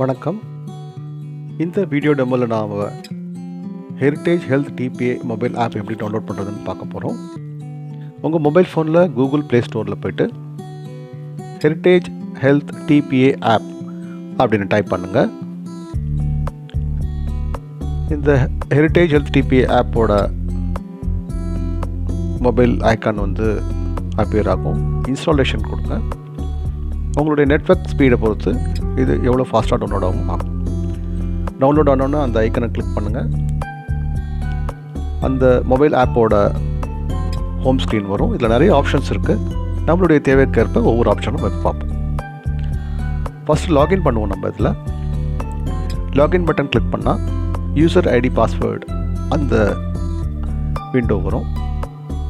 வணக்கம். இந்த வீடியோ டெமோவில் நாம் heritage health TPA mobile app எப்படி டவுன்லோட் பண்ணுறதுன்னு பார்க்க போகிறோம் உங்கள் மொபைல் ஃபோனில் கூகுள் ப்ளே ஸ்டோரில் போயிட்டு ஹெரிட்டேஜ் ஹெல்த் டிபிஏ ஆப் அப்படின்னு டைப் பண்ணுங்கள் இந்த ஹெரிட்டேஜ் ஹெல்த் டிபிஏ ஆப்போட மொபைல் ஐக்கான் வந்து அப்பியர் ஆகும். இன்ஸ்டாலேஷன் கொடுங்க. உங்களுடைய நெட்ஒர்க் ஸ்பீடை பொறுத்து இது எவ்வளோ ஃபாஸ்ட்டாக டவுன்லோட் ஆகும்? டவுன்லோட் ஆனோன்னா அந்த ஐக்கனை கிளிக் பண்ணுங்கள் அந்த மொபைல் ஆப்போட ஹோம் ஸ்க்ரீன் வரும். இதில் நிறைய ஆப்ஷன்ஸ் இருக்குது நம்மளுடைய தேவைக்கேற்ப ஒவ்வொரு ஆப்ஷனும் வைத்து பார்ப்போம். ஃபஸ்ட்டு லாகின் பண்ணுவோம் நம்ம இதில். லாகின் பட்டன் கிளிக் பண்ணால் யூசர் ஐடி பாஸ்வேர்டு அந்த விண்டோ வரும்.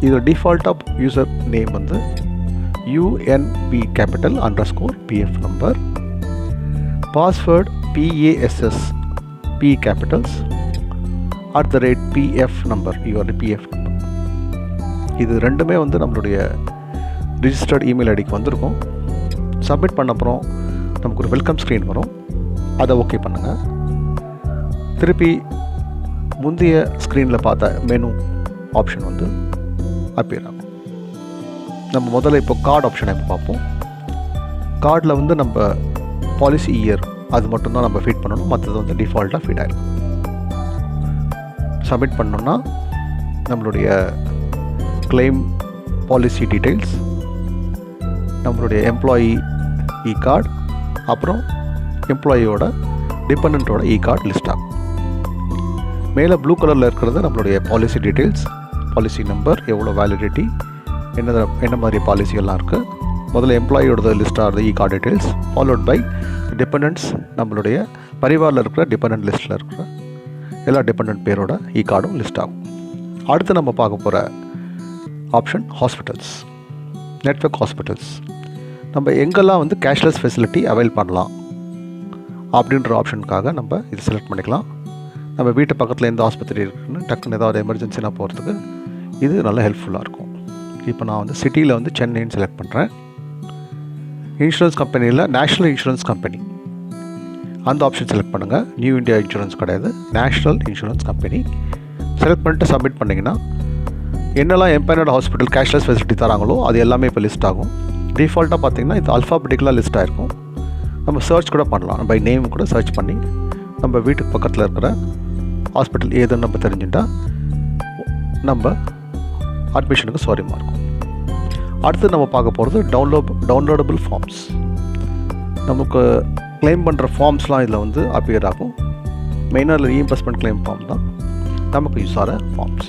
இது டிஃபால்ட்டாக யூசர் நேம் வந்து U N P capital underscore PF number password P A S S P capitals at the rate PF number your PF number இது ரெண்டுமே வந்து நம்மளுடைய ரிஜிஸ்டர்ட் இமெயில் ஐடிக்கு வந்திருக்கும். சப்மிட் பண்ண அப்புறம் நமக்கு ஒரு வெல்கம் ஸ்க்ரீன் வரும். அதை ஓகே பண்ணுங்கள் திருப்பி முந்தைய ஸ்க்ரீனில் பார்த்த மெனு ஆப்ஷன் வந்து அப்பியர் ஆகும். நம்ம முதல்ல இப்போ கார்டு ஆப்ஷனை இப்போ பார்ப்போம். கார்டில் வந்து நம்ம பாலிசி இயர் அது மட்டும்தான் நம்ம ஃபீட் பண்ணணும். மற்றது வந்து டிஃபால்ட்டாக ஃபீட் ஆகிடும் சப்மிட் பண்ணோன்னா நம்மளுடைய கிளைம் பாலிசி டீட்டெயில்ஸ் நம்மளுடைய எம்ப்ளாயி இ கார்டு அப்புறம் எம்ப்ளாயியோட டிபெண்ட்டோட இ கார்டு லிஸ்ட் ஆகும். மேலே ப்ளூ கலரில் இருக்கிறது நம்மளுடைய பாலிசி டீட்டெயில்ஸ் பாலிசி நம்பர் எவ்வளோ வேலிடிட்டி என்ன என்ன மாதிரி பாலிசிகள்லாம் இருக்குது முதல்ல எம்ப்ளாயியோட லிஸ்ட்டாக இருந்தது E card details followed by dependents நம்மளுடைய பரிவாரில் இருக்கிற டிபெண்டன்ட் லிஸ்ட்டில் இருக்கிற எல்லா டிபெண்டன்ட் பேரோட இ கார்டும் லிஸ்ட் ஆகும். அடுத்து நம்ம பார்க்க போகிற ஆப்ஷன் ஹாஸ்பிட்டல்ஸ் நெட்ஒர்க் ஹாஸ்பிட்டல்ஸ் நம்ம எங்கெல்லாம் வந்து கேஷ்லெஸ் ஃபெசிலிட்டி அவைல் பண்ணலாம் அப்படின்ற ஆப்ஷனுக்காக நம்ம இது செலக்ட் பண்ணிக்கலாம். நம்ம வீட்டு பக்கத்தில் எந்த ஆஸ்பத்திரி இருக்குன்னு டக்குன்னு ஏதாவது எமர்ஜென்சினா போகிறதுக்கு இது நல்லா ஹெல்ப்ஃபுல்லாக இருக்கும். இப்போ நான் வந்து சிட்டியில் வந்து சென்னைன்னு செலக்ட் பண்ணுறேன் இன்சூரன்ஸ் கம்பெனியில் நேஷ்னல் இன்சூரன்ஸ் கம்பெனி அந்த ஆப்ஷன் செலக்ட் பண்ணுங்கள் நியூ இந்தியா இன்சூரன்ஸ் கிடையாது நேஷ்னல் இன்சூரன்ஸ் கம்பெனி செலக்ட் பண்ணிட்டு சப்மிட் பண்ணிங்கன்னா என்னெல்லாம் எம்பைனட் ஹாஸ்பிட்டல் கேஷ்லெஸ் ஃபெசிலிட்டி தராங்களோ அது எல்லாமே இப்போ லிஸ்ட் ஆகும். டிஃபால்ட்டாக பார்த்தீங்கன்னா இது அல்ஃபாபெட்டிக்கலாக லிஸ்ட் ஆகிருக்கும் நம்ம சர்ச் கூட பண்ணலாம். பை நேம் கூட சர்ச் பண்ணி நம்ம வீட்டுக்கு பக்கத்தில் இருக்கிற ஹாஸ்பிட்டல் ஏதுன்னு நம்ம தெரிஞ்சுட்டால் நம்ம அட்மிஷனுக்கு சௌரியமாக இருக்கும் அடுத்து நம்ம பார்க்க போகிறது டவுன்லோட் டவுன்லோடபுள் ஃபார்ம்ஸ் நமக்கு கிளைம் பண்ணுற ஃபார்ம்ஸ்லாம் இதில் வந்து அப்பியர் ஆகும். மெயினாக இல்லை ரீஇம்பர்ஸ்மெண்ட் கிளைம் ஃபார்ம் தான். நமக்கு யூஸ் ஆகிற ஃபார்ம்ஸ்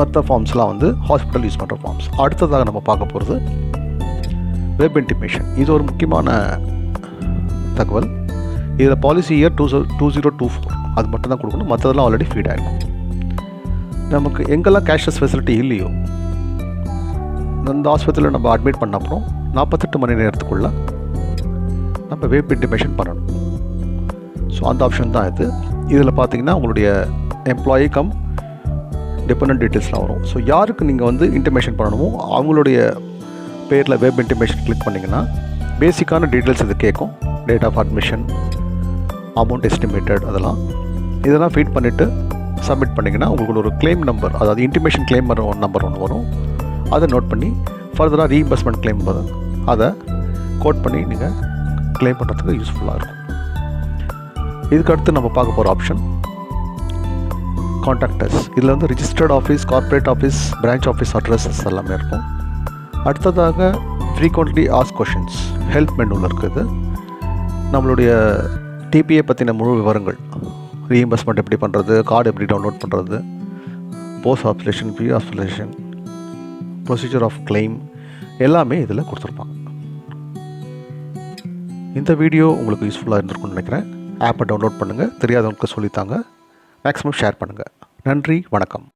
மற்ற ஃபார்ம்ஸ்லாம் வந்து ஹாஸ்பிட்டல் யூஸ் பண்ணுற ஃபார்ம்ஸ் அடுத்ததாக நம்ம பார்க்க போகிறது வெப் இன்டிமேஷன் இது ஒரு முக்கியமான தகவல். இதில் policy year two two zero two four அது மட்டும் தான் கொடுக்கணும். மற்றதெல்லாம் ஆல்ரெடி ஃபீட் ஆகிருக்கும் நமக்கு எங்கெல்லாம் கேஷ்லெஸ் ஃபெசிலிட்டி இல்லையோ அந்த ஆஸ்பத்திரியில் நம்ம அட்மிட் பண்ண அப்புறம் நாற்பத்தெட்டு மணி நேரத்துக்குள்ளே நம்ம வெப் இன்டிமேஷன் பண்ணணும். ஸோ அந்த ஆப்ஷன் தான் இது. இதில் பார்த்தீங்கன்னா உங்களுடைய எம்ப்ளாயி கம் டிபெண்ட் டீட்டெயில்ஸ்லாம் வரும். ஸோ யாருக்கு நீங்கள் வந்து இன்டிமேஷன் பண்ணணுமோ அவங்களுடைய பேரில் வெப் இன்டிமேஷன் கிளிக் பண்ணிங்கன்னா பேசிக்கான டீட்டெயில்ஸ் இது கேட்கும். Date of admission amount estimated அதெல்லாம். இதெல்லாம் ஃபீட் பண்ணிவிட்டு சப்மிட் பண்ணிங்கன்னா உங்களுக்கு ஒரு கிளைம் நம்பர் அதாவது இன்டிமேஷன் கிளைம் நம்பர் ஒன்று வரும். அதை நோட் பண்ணி ஃபர்தராக ரீஇம்பர்ஸ்மெண்ட் கிளைம் வரும் அதை கோட் பண்ணி நீங்கள் கிளைம் பண்ணுறதுக்கு யூஸ்ஃபுல்லாக இருக்கும். இதுக்கு அடுத்து நம்ம பார்க்க போகிற ஆப்ஷன் கான்டாக்டர்ஸ் இதில் வந்து registered office corporate office branch office addresses எல்லாமே இருக்கும். அடுத்ததாக ஃப்ரீக்வெண்ட்லி ஆஸ் கொஷின்ஸ் ஹெல்ப் மெனுவில் இருக்குது நம்மளுடைய டிபிஏ பற்றின முழு விவரங்கள் ரீஇம்பர்ஸ்மெண்ட் எப்படி பண்ணுறது கார்டு எப்படி டவுன்லோட் பண்ணுறது post hospitalisation pre hospitalisation procedure of claim எல்லாமே இதில் கொடுத்துருப்பாங்க. இந்த வீடியோ உங்களுக்கு யூஸ்ஃபுல்லாக இருந்திருக்கும்னு நினைக்கிறேன். ஆப்பை டவுன்லோட் பண்ணுங்கள் தெரியாதவங்களுக்கு சொல்லித்தாங்க. மேக்ஸிமம் ஷேர் பண்ணுங்கள் நன்றி. வணக்கம்.